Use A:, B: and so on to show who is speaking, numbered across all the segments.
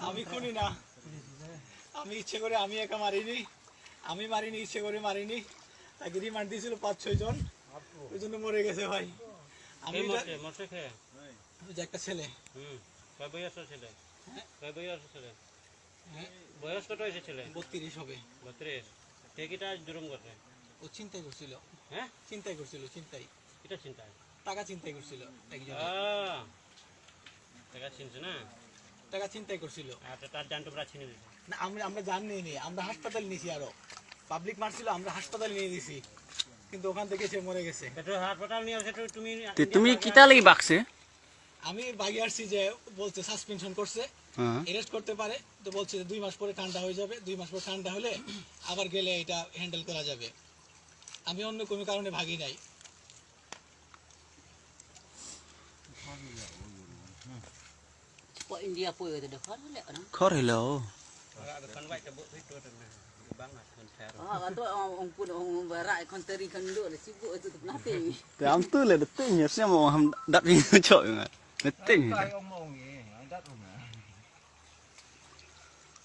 A: আমি খুনি না। আমি ইচ্ছে করে আমি একা মারিনি। আমি মারিনি ইচ্ছে করে মারিনি। তাকে রিমান্ড দিয়েছিল পাঁচ ছয় জন। ওই জন্য মরে গেছে ভাই। আমি একটা ছেলে।
B: হুম ছেলে?
A: হ্যাঁ?
B: ছেলে?
A: হ্যাঁ?
B: বয়স কত হয়েছে ছেলে?
A: বত্রিশ হবে।
B: বত্রিশ। কে কিটা জুরুম করছে?
A: ও চিন্তাই করছিল।
B: হ্যাঁ?
A: চিন্তাই করছিল চিন্তাই
B: এটা চিন্তা
A: টাকা চিন্তাই করছিল একজন
B: টাকা চিনছে না?
A: টাকা চিন্তাই করছিল।
B: আচ্ছা তার জান টুকরা ছিনে দিছে।
A: না আমরা আমরা জানি নি আমরা হাসপাতাল নিয়েছি আরও। পাবলিক মারছিল আমরা হাসপাতালে নিয়ে দিছি কিন্তু ওখান থেকে সে মরে গেছে।
B: হাসপাতাল নিয়ে আসে তুমি
C: তুমি কিতা লাগি বাকছে
A: আমি বাগি আসছি যে বলছে সাসপেনশন করছে।
C: হ্যাঁ।
A: এরেস্ট করতে পারে তো বলছে যে দুই মাস পরে ঠান্ডা হয়ে যাবে। দুই মাস পরে ঠান্ডা হলে আবার গেলে এটা হ্যান্ডেল করা যাবে। আমি অন্য কোনো কারণে ভাগি নাই।
D: Pak India apa kata dah kan lek kan?
B: Kor hello.
D: Ah, tu orang pun orang barat eh, kan teri kan dulu lah sibuk tu
C: nanti. Tiang tu lah deting ya siapa orang ham lah, dat ni cok. juga. Deting. Tak orang mung ni, dat pun.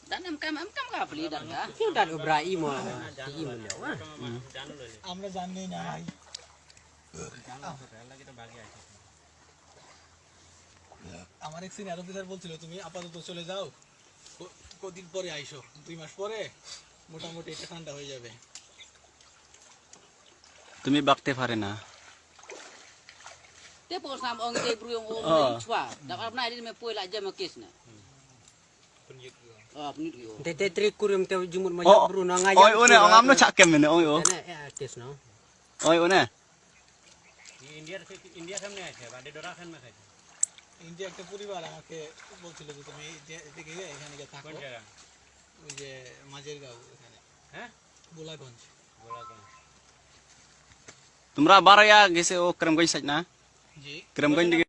D: Dan am beli dah lah.
E: Kau dat ubrai
B: mo, ti
A: mo lah. Am
B: ni. Jangan kita bagi aja.
A: আমার এক senior officer বলছিল তুমি আপাতত চলে যাও। কদিন পরে আইসো। দুই মাস পরে মোটামুটি একটা ঠান্ডা হয়ে যাবে।
C: তুমি বাকতে পারে না। তে পোসাম অং দে ব্রুয়ং ও। ছুয়া দা আপনা আইরি মে পয়লা জামে কেস না। তে
E: জুমুর মা জা ব্রু
C: না গায় ওই ওনে না কেস না। ওই
B: ইন্ডিয়া ইন্ডিয়া কেমনে আছে বাদে ডরা খান না খাইছে।
A: ইন্ডিয়া একটা পরিবার আমাকে বলছিল যে তুমি যে- এদিকে এখানে গিয়ে থাকো। ওই যে মাঝের গাঁও এখানে।
B: হ্যাঁ?
A: গোলাগঞ্জ।
B: গোলাগঞ্জ।
C: তোমরা বারাইয়া গেছে ও ক্রমগঞ্জ সাইড না?
A: জি।
C: ক্রমগঞ্জ